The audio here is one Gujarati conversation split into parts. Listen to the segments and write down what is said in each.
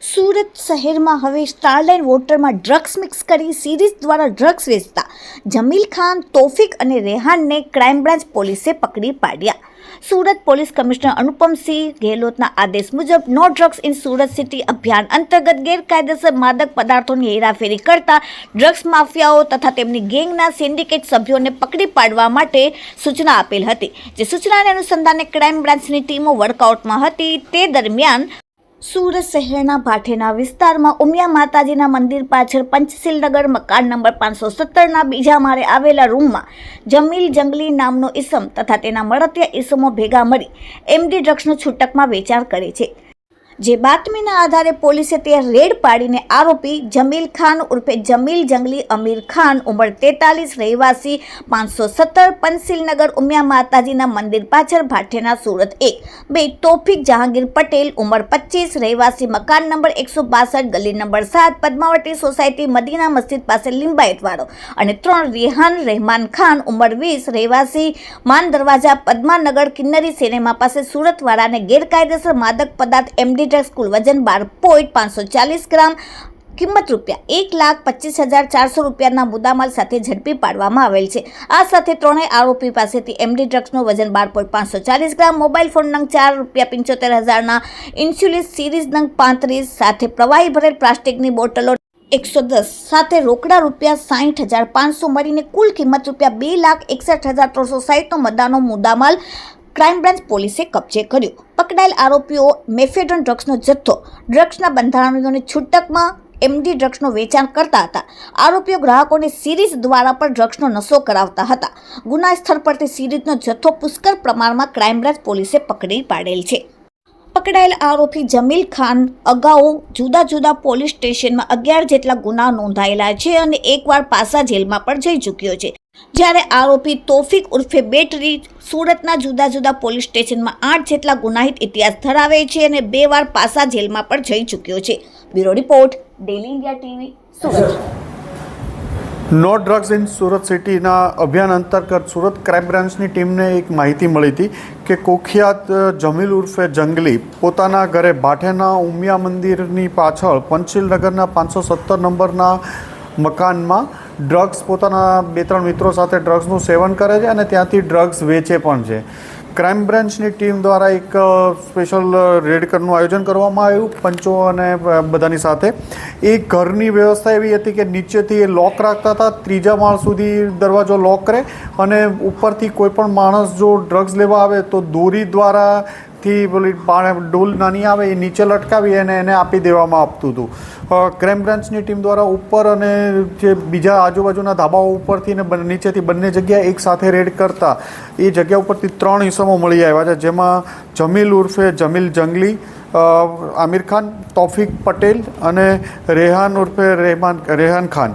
સુરત શહેરમાં હવે સ્ટારલાઇન વોટરમાં ડ્રગ્સ મિક્સ કરી સિરીઝ દ્વારા ડ્રગ્સ વેચતા જમીલ ખાન, તોફિક અને રેહાનને ક્રાઇમ બ્રાન્ચ પોલીસે પકડી પાડ્યા. સુરત પોલીસ કમિશનર અનુપમસિંહ ગેહલોતના આદેશ મુજબ no drugs in Surat city અભિયાન અંતર્ગત ગેરકાયદેસર માદક પદાર્થોની હેરાફેરી કરતા ડ્રગ્સ માફિયાઓ તથા તેમની ગેંગના સિન્ડિકેટ સભ્યોને પકડી પાડવા માટે સૂચના આપેલ હતી. જે સૂચનાને અનુસંધાને ક્રાઇમ બ્રાન્ચની ટીમો વર્કઆઉટમાં હતી. તે દરમિયાન સુરત શહેરના ભાઠેના વિસ્તારમાં ઉમિયા માતાજીના મંદિર પાછળ પંચશીલનગર મકાન નંબર પાંચસો સત્તરના બીજા માળે આવેલા રૂમમાં જમીલ જંગલી નામનો ઈસમ તથા તેના મળતિયા ઈસમો ભેગા મળી એમડી ડ્રગ્સનું છૂટકમાં વેચાણ કરે છે. જે બાતમીના આધારે પોલીસે તે રેડ પાડીને આરોપી જમીલ ખાન ઉર્ફે જમીલ જંગલી અમીર ખાન ઉંમર તેતાલીસ, રહેવાસી પાંચસો સત્તર, પંસિલનગર ઉમિયા માતાજીના મંદિર પાછળ ભાઠેના સુરત એક. બે, તોફિક જહાંગીર પટેલ ઉંમર પચીસ, રહેવાસી મકાન નંબર એકસો બાસઠ, ગલી નંબર સાત, પદ્માવતી સોસાયટી મદીના મસ્જિદ પાસે લિંબાયતવાળો અને ત્રણ, રેહાન રહેમાન ખાન ઉંમર વીસ, રહેવાસી માન દરવાજા પદ્માનગર કિન્નરી સિનેમા પાસે સુરતવાળાને ગેરકાયદેસર માદક પદાર્થ એમડી ડ્રગ્સ કુલ વજન બાર પોઈન્ટ પાંચસો ચાલીસ ગ્રામ કિંમત રૂપિયા એક લાખ પચીસ હજાર ચારસો રૂપિયાના મુદ્દામાલ સાથે ઝડપી પાડવામાં આવેલ છે. આ સાથે ત્રણેય આરોપી પાસેથી એમડી ડ્રગ્સનું વજન બાર પોઈન્ટ પાંચસો ચાલીસ ગ્રામ, મોબાઈલ ફોન નંગ ચાર રૂપિયા પંચોતેર હજારના ઇન્સ્યુલિસ સિરીઝ નંગ પાંત્રીસ સાથે પ્રવાહી ભરેલ પ્લાસ્ટિકની બોટલો એકસો દસ સાથે રોકડા રૂપિયા સાહીઠ હજાર પાંચસો મળીને કુલ કિંમત રૂપિયા બે લાખ એકસઠ હજાર ત્રણસો સાહીઠનો મદ્દાનો મુદ્દામાલ ક્રાઇમ બ્રાન્ચ પોલીસે કબજે કર્યો. પકડાયેલ આરોપીઓ મેફેડોન ડ્રગ્સનો જથ્થો, ડ્રગ્સના બંધારણીઓની છૂટકમાં એમડી ડ્રગ્સનું વેચાણ કરતા હતા. આરોપીઓ ગ્રાહકોને સિરીઝ દ્વારા પણ ડ્રગ્સનો નશો કરાવતા હતા. ગુના સ્થળ પરથી સિરીઝનો જથ્થો પુષ્કળ પ્રમાણમાં ક્રાઇમ બ્રાન્ચ પોલીસે પકડી પાડેલ છે. પકડાયેલ આરોપી જમીલ ખાન અગાઉ જુદા જુદા પોલીસ સ્ટેશનમાં અગિયાર જેટલા ગુના નોંધાયેલા છે અને એકવાર પાસા જેલમાં પણ જઈ ચૂક્યો છે. જ્યારે આરોપી તોફિક ઉર્ફે બેટરી સુરતના જુદા જુદા પોલીસ સ્ટેશનમાં આઠ જેટલા ગુનાહિત ઇતિહાસ ધરાવે છે અને બે વાર પાસા જેલમાં પણ જઈ ચૂક્યો છે. Bureau report, daily India TV, Surat. No drugs in Surat સિટીના અભિયાન અંતર્ગત સુરત ક્રાઇમ બ્રાન્ચની ટીમને એક માહિતી મળી હતી કે કુખ્યાત જમીલ ઉર્ફે જંગલી પોતાના ઘરે ભાઠેના ઉમિયા મંદિરની પાછળ પંચીલનગરના પાંચસો સત્તર નંબરના મકાનમાં ડ્રગ્સ પોતાના બે ત્રણ મિત્રો સાથે ડ્રગ્સનું સેવન કરે છે અને ત્યાંથી ડ્રગ્સ વેચે પણ છે. ક્રાઇમ બ્રાન્ચની ટીમ દ્વારા એક સ્પેશિયલ રેડ કરનું આયોજન કરવામાં આવ્યું, પંચો અને બધાની સાથે. એ ઘરની વ્યવસ્થા એવી હતી કે નીચેથી એ લોક રાખતા હતા, ત્રીજા માળ સુધી દરવાજો લોક કરે અને ઉપરથી કોઈ પણ માણસ જો ડ્રગ્સ લેવા આવે તો દોરી દ્વારા થી પેલી પાણે ડોલ નાની આવે એ નીચે લટકાવી અને એને આપી દેવામાં આપતું હતું. ક્રાઇમ બ્રાન્ચની ટીમ દ્વારા ઉપર અને જે બીજા આજુબાજુના ધાબાઓ ઉપરથી ને નીચેથી બંને જગ્યાએ એક સાથે રેડ કરતા એ જગ્યા ઉપરથી ત્રણ ઈસમો મળી આવ્યા છે. જેમાં જમીલ ઉર્ફે જમીલ જંગલી આમિર ખાન, તોફિક પટેલ અને રેહાન ઉર્ફે રહેમાન, રેહાન ખાન.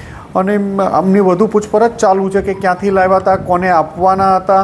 અને આમની વધુ પૂછપરછ ચાલુ છે કે ક્યાંથી લાવ્યા હતા કોને આપવાના હતા.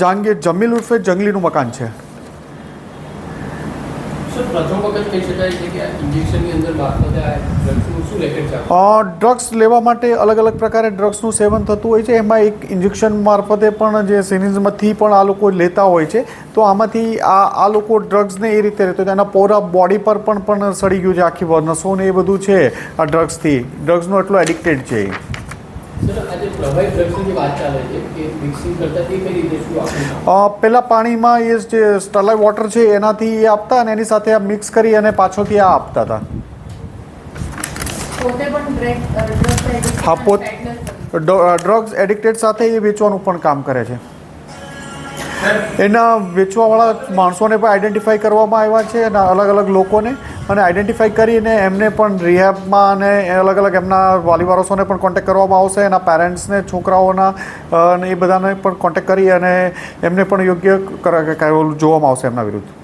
જહાંગીર જમીલ ઉર્ફે જંગલીનું મકાન છે. ડ્રગ્સ લેવા માટે અલગ અલગ પ્રકારે ડ્રગ્સનું સેવન થતું હોય છે. એમાં એક ઇન્જેક્શન મારફતે પણ જે સિરીઝમાંથી પણ આ લોકો લેતા હોય છે. તો આમાંથી આ આ લોકો ડ્રગ્સને એ રીતે રહેતો એના પોરા બોડી પર પણ પણ સડી ગયું છે. આખી નસો ને એ બધું છે આ ડ્રગ્સથી ડ્રગ્સનો એટલો એડિક્ટેડ છે એ. પેલા પાણીમાં એ જે સ્ટરલાઇટ વોટર છે એનાથી એ આપતા અને એની સાથે આ મિક્સ કરી અને પાછળથી આ આપતા હતા. હા, પોત- ડ્રગ્સ એડિક્ટેડ સાથે એ વેચવાનું પણ કામ કરે છે. એના વેચવાવાળા માણસોને પણ આઈડેન્ટિફાઈ કરવામાં આવ્યા છે અને અલગ અલગ લોકોને. અને આઈડેન્ટિફાઈ કરીને એમને પણ રિહેબમાં અને અલગ અલગ એમના વાલીવારસોને પણ કોન્ટેક્ટ કરવામાં આવશે. એના પેરેન્ટ્સને છોકરાઓના અને એ બધાને પણ કોન્ટેક્ટ કરી અને એમને પણ યોગ્ય જોવામાં આવશે એમના વિરુદ્ધ.